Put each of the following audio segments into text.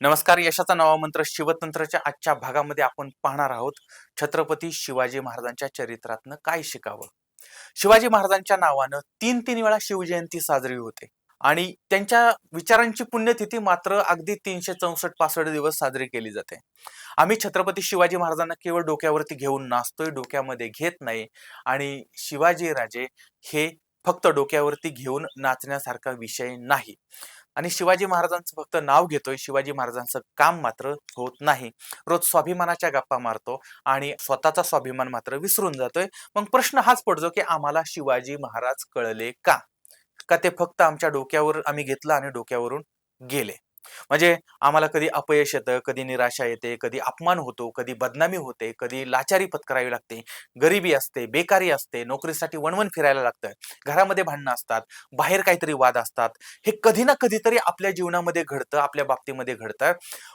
नमस्कार यशाचा नवा मंत्र शिवतंत्रच्या आजच्या भागामध्ये आपण पाहणार आहोत. छत्रपती शिवाजी महाराजांच्या चरित्रातनं काय शिकावं? शिवाजी महाराजांच्या नावानं तीन तीन वेळा शिवजयंती साजरी होते आणि त्यांच्या विचारांची पुण्यतिथी मात्र अगदी तीनशे चौसष्ट पासष्ट दिवस साजरी केली जाते. आम्ही छत्रपती शिवाजी महाराजांना केवळ डोक्यावरती घेऊन नाचतोय डोक्यामध्ये घेत नाही आणि शिवाजी राजे हे फक्त डोक्यावरती घेऊन नाचण्यासारखा विषय नाही. आणि शिवाजी महाराजांचं फक्त नाव घेतोय. शिवाजी महाराजांचं काम मात्र होत नाही. रोज स्वाभिमानाच्या गप्पा मारतो आणि स्वतःचा स्वाभिमान मात्र विसरून जातोय. मग प्रश्न हाच पडतो की आम्हाला शिवाजी महाराज कळले का? का ते फक्त आमच्या डोक्यावर आम्ही घेतलं आणि डोक्यावरून गेले? म्हणजे आम्हाला कधी अपयश येतं कधी निराशा येते कधी अपमान होतो कधी बदनामी होते कधी लाचारी पत्करावी लागते गरिबी असते बेकारी असते नोकरीसाठी वणवण फिरायला लागतं घरामध्ये भांडणं असतात बाहेर काहीतरी वाद असतात. हे कधी ना कधीतरी आपल्या जीवनामध्ये घडतं आपल्या बाबतीमध्ये घडतं.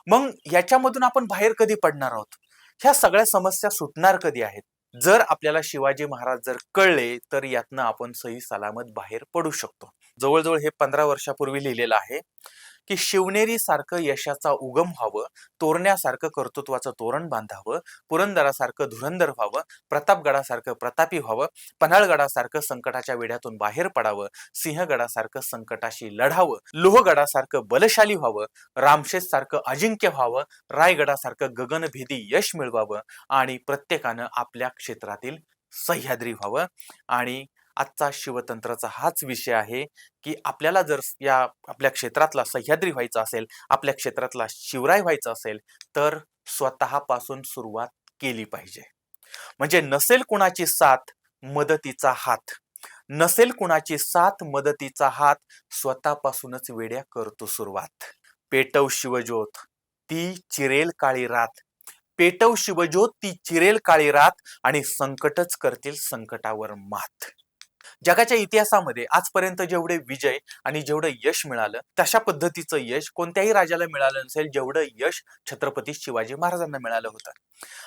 मग याच्यामधून आपण बाहेर कधी पडणार आहोत? ह्या सगळ्या समस्या सुटणार कधी आहेत? जर आपल्याला शिवाजी महाराज जर कळले तर यातनं आपण सही सलामत बाहेर पडू शकतो. जवळजवळ हे पंधरा वर्षापूर्वी लिहिलेलं आहे की शिवनेरी सारखं यशाचा उगम व्हावं तोरण्यासारखं कर्तृत्वाचं तोरण बांधावं पुरंदरासारखं धुरंदर व्हावं प्रतापगडासारखं प्रतापी व्हावं पन्हाळगडासारखं संकटाच्या वेढ्यातून बाहेर पडावं सिंहगडासारखं संकटाशी लढावं लोहगडासारखं बलशाली व्हावं रामशेष सारखं अजिंक्य व्हावं रायगडासारखं गगनभेदी यश मिळवावं आणि प्रत्येकानं आपल्या क्षेत्रातील सह्याद्री व्हावं आणि आजचा शिवतंत्राचा हाच विषय आहे की आपल्याला जर या आपल्या क्षेत्रातला सह्याद्री व्हायचा असेल आपल्या क्षेत्रातला शिवराय व्हायचा असेल तर स्वतःपासून सुरुवात केली पाहिजे. म्हणजे नसेल कुणाची साथ मदतीचा हात. नसेल कुणाची साथ मदतीचा हात स्वतःपासूनच वेड्या करतो सुरुवात. पेटव शिवज्योत ती चिरेल काळी रात. पेटव शिवज्योत ती चिरेल काळी रात आणि संकटच करतील संकटावर मात. जगाच्या इतिहासामध्ये आजपर्यंत जेवढे विजय आणि जेवढं यश मिळालं तशा पद्धतीचं यश कोणत्याही राजाला मिळालं नसेल जेवढं यश छत्रपती शिवाजी महाराजांना मिळालं होतं.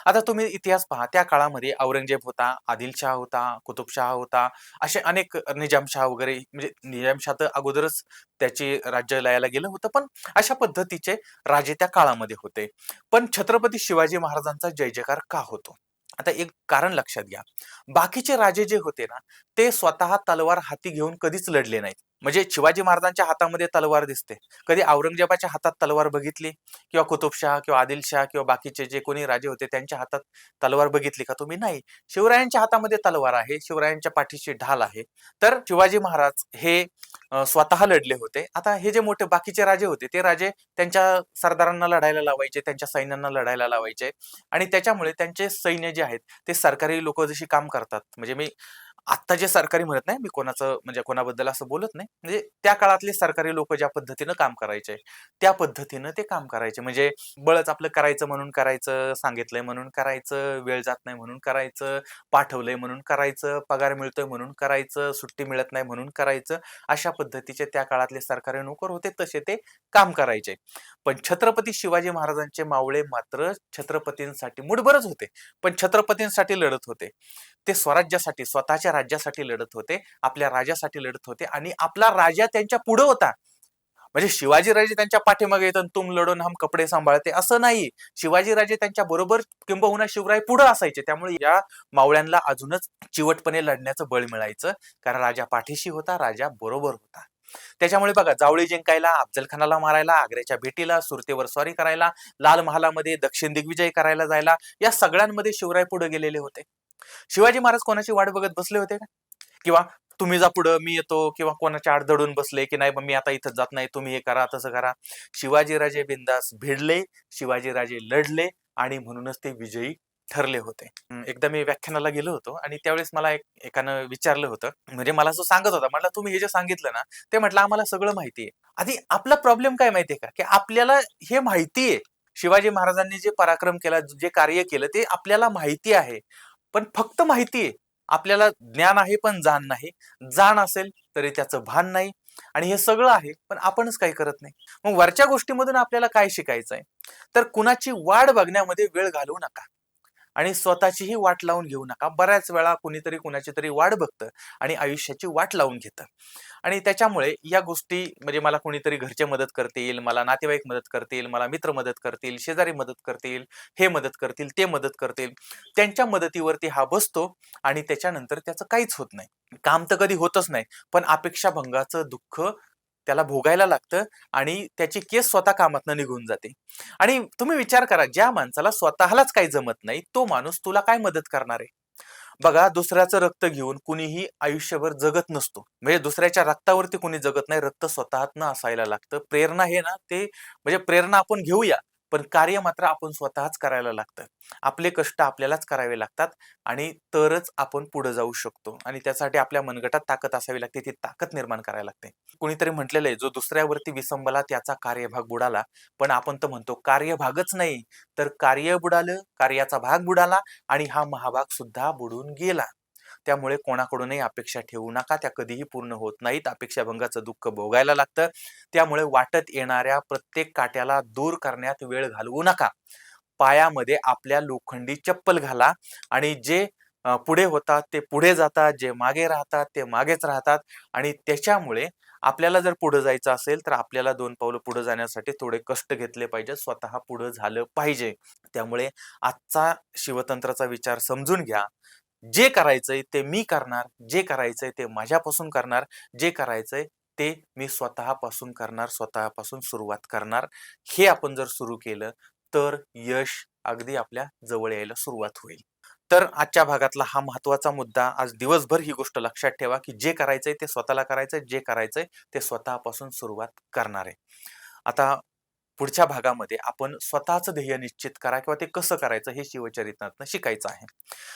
आता तुम्ही इतिहास पहा त्या काळामध्ये औरंगजेब होता आदिलशाह होता कुतुबशाह होता असे अनेक निजामशाह वगैरे म्हणजे निजामशाह तर अगोदरच त्याचे राज्य लयाला गेलं होतं पण अशा पद्धतीचे राजे त्या काळामध्ये होते. पण छत्रपती शिवाजी महाराजांचा जय जयकार का होतो? आता एक कारण लक्षात घ्या. बाकीचे राजे जे होते ना ते स्वतः तलवार हाती घेऊन कधीच लढले नाहीत. म्हणजे शिवाजी महाराजांच्या हातामध्ये तलवार दिसते. कधी औरंगजेबाच्या हातात तलवार बघितली? किंवा कुतुबशाह किंवा आदिलशाह किंवा बाकीचे जे कोणी राजे होते त्यांच्या हातात तलवार बघितली का? तुम्ही नाही. शिवरायांच्या हातामध्ये तलवार आहे शिवरायांच्या पाठीशी ढाल आहे. तर शिवाजी महाराज हे स्वतः लढले होते. आता हे जे मोठे बाकीचे राजे होते ते राजे त्यांच्या सरदारांना लढायला लावायचे त्यांच्या सैन्यांना लढायला लावायचे. आणि त्याच्यामुळे त्यांचे सैन्य जे आहेत ते सरकारी लोक जशी काम करतात. म्हणजे मी आत्ता जे सरकारी म्हणत नाही मी कोणाचं म्हणजे कोणाबद्दल असं बोलत नाही. म्हणजे त्या काळातले सरकारी लोक ज्या पद्धतीनं काम करायचे त्या पद्धतीनं ते काम करायचे. म्हणजे बळच आपलं करायचं म्हणून करायचं सांगितलंय म्हणून करायचं वेळ जात नाही म्हणून करायचं पाठवलंय म्हणून करायचं पगार मिळतोय म्हणून करायचं सुट्टी मिळत नाही म्हणून करायचं अशा पद्धतीचे त्या काळातले सरकारी नोकर होते तसे ते काम करायचे. पण छत्रपती शिवाजी महाराजांचे मावळे मात्र छत्रपतींसाठी मुठभरच होते. पण छत्रपतींसाठी लढत होते. ते स्वराज्यासाठी स्वतःच्या राज्यासाठी लढत होते आपल्या राजासाठी लढत होते आणि आपला राजा त्यांच्या पुढे होता. म्हणजे शिवाजीराजे त्यांच्या पाठीमागे येतात तुम लढून हम कपडे सांभाळते असं नाही. शिवाजीराजे त्यांच्या बरोबर किंबहुना शिवराय पुढे असायचे. त्यामुळे या मावळ्यांना अजूनच चिवटपणे लढण्याचं बळ मिळायचं कारण राजा पाठीशी होता राजा बरोबर होता. त्याच्यामुळे बघा जावळी जिंकायला अफजल खानाला मारायला आग्र्याच्या भेटीला सुरतेवर स्वारी करायला लाल महालामध्ये दक्षिण दिग्विजय करायला जायला या सगळ्यांमध्ये शिवराय पुढे गेलेले होते. शिवाजी महाराज कोणाची वाट बघत बसले होते का? किंवा तुम्ही जा पुढं मी येतो. किंवा कोणाच्या आड दडून बसले की नाही मी आता इथं जात नाही तुम्ही हे करा तसं करा. शिवाजीराजे बिंदास भिडले शिवाजीराजे लढले आणि म्हणूनच ते विजयी ठरले होते. एकदा मी व्याख्यानाला गेलो होतो आणि त्यावेळेस मला एक एकानं विचारलं होतं. म्हणजे मला असं सांगत होता म्हटलं तुम्ही हे जे सांगितलं ना ते म्हटलं आम्हाला सगळं माहिती आहे. आधी आपला प्रॉब्लेम काय माहितीये का? की आपल्याला हे माहिती आहे. शिवाजी महाराजांनी जे पराक्रम केला जे कार्य केलं ते आपल्याला माहिती आहे. पण फक्त माहिती आहे. आपल्याला ज्ञान आहे पण जाण नाही. जाण असेल तरी त्याचं भान नाही. आणि हे सगळं आहे पण आपणच काही करत नाही. मग वरच्या गोष्टीमधून आपल्याला काय शिकायचं आहे तर कुणाची वाढ बघण्यामध्ये वेळ घालवू नका. आणि स्वतःचीही वाट लावून घेऊ नका. बऱ्याच वेळा कुणीतरी कुणाची तरी वाट बघतं आणि आयुष्याची वाट लावून घेतं. आणि त्याच्यामुळे या गोष्टी म्हणजे मला कुणीतरी घरचे मदत करतील मला नातेवाईक मदत करतील मला मित्र मदत करतील शेजारी मदत करतील हे मदत करतील ते मदत करतील. त्यांच्या मदतीवरती हा बसतो आणि त्याच्यानंतर त्याचं काहीच होत नाही. काम तर कधी होतच नाही पण अपेक्षा भंगाचं दुःख त्याला भोगायला लागतं आणि त्याची केस स्वतः कामातनं निघून जाते. आणि तुम्ही विचार करा ज्या माणसाला स्वतःलाच काही जमत नाही तो माणूस तुला काय मदत करणार आहे? बघा दुसऱ्याचं रक्त घेऊन कुणीही आयुष्यभर जगत नसतो. म्हणजे दुसऱ्याच्या रक्तावरती कुणी जगत नाही रक्त स्वतःतनं असायला लागतं. प्रेरणा हे ना ते म्हणजे प्रेरणा आपण घेऊया. पण कार्य मात्र आपण स्वतःच करायला लागतं. आपले कष्ट आपल्यालाच करावे लागतात आणि तरच आपण पुढे जाऊ शकतो आणि त्यासाठी आपल्या मनगटात ताकद असावी लागते ती ताकद निर्माण करायला लागते. कुणीतरी म्हटलेलं आहे जो दुसऱ्यावरती विसंबला त्याचा कार्यभाग बुडाला पण आपण तर म्हणतो कार्यभागच नाही. तर कार्य बुडालं कार्याचा भाग बुडाला आणि हा महाभाग सुद्धा बुडून गेला. त्यामुळे कोणाकडूनही अपेक्षा ठेवू नका. त्या कधीही पूर्ण होत नाहीत. अपेक्षाभंगाचं दुःख भोगायला लागतं. त्यामुळे वाटत येणाऱ्या प्रत्येक काट्याला दूर करण्यात वेळ घालवू नका. पायामध्ये आपल्या लोखंडी चप्पल घाला आणि जे पुढे होतात ते पुढे जातात. जे मागे राहतात ते मागेच राहतात. आणि त्याच्यामुळे आपल्याला जर पुढे जायचं असेल तर आपल्याला दोन पावलं पुढे जाण्यासाठी थोडे कष्ट घेतले पाहिजे स्वतः पुढे झालं पाहिजे. त्यामुळे आजचा शिवतंत्राचा विचार समजून घ्या. जे करायचंय ते मी करणार जे करायचंय ते माझ्यापासून करणार जे करायचंय ते मी स्वतःपासून करणार स्वतःपासून सुरुवात करणार. हे आपण जर सुरू केलं तर यश अगदी आपल्या जवळ यायला सुरुवात होईल. तर आजच्या भागातला हा महत्त्वाचा मुद्दा आज दिवसभर ही गोष्ट लक्षात ठेवा की जे करायचंय ते स्वतःला करायचंय जे करायचंय ते स्वतःपासून सुरुवात करणार. आहे आता पुढच्या भागामध्ये आपण स्वतःच ध्येय निश्चित करा किंवा ते कसं करायचं हे शिवचरित्रातनं शिकायचं आहे.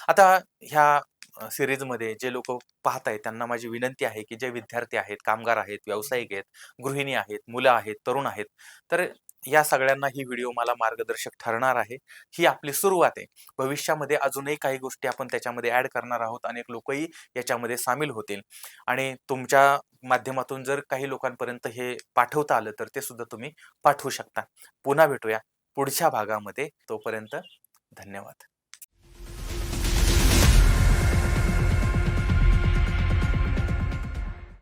आता ह्या सिरीजमध्ये जे लोक पाहत आहेत त्यांना माझी विनंती आहे की जे विद्यार्थी आहेत कामगार आहेत व्यावसायिक आहेत गृहिणी आहेत मुलं आहेत तरुण आहेत तर या सगळ्यांना ही व्हिडिओ मला मार्गदर्शक ठरणार आहे. ही आपली सुरुवात आहे. भविष्यामध्ये अजूनही काही गोष्टी आपण त्याच्यामध्ये ॲड करणार आहोत. अनेक लोकही याच्यामध्ये सामील होतील. आणि तुमच्या माध्यमातून जर काही लोकांपर्यंत हे पाठवता आलं तर ते सुद्धा तुम्ही पाठवू शकता. पुन्हा भेटूया पुढच्या भागामध्ये. तोपर्यंत धन्यवाद.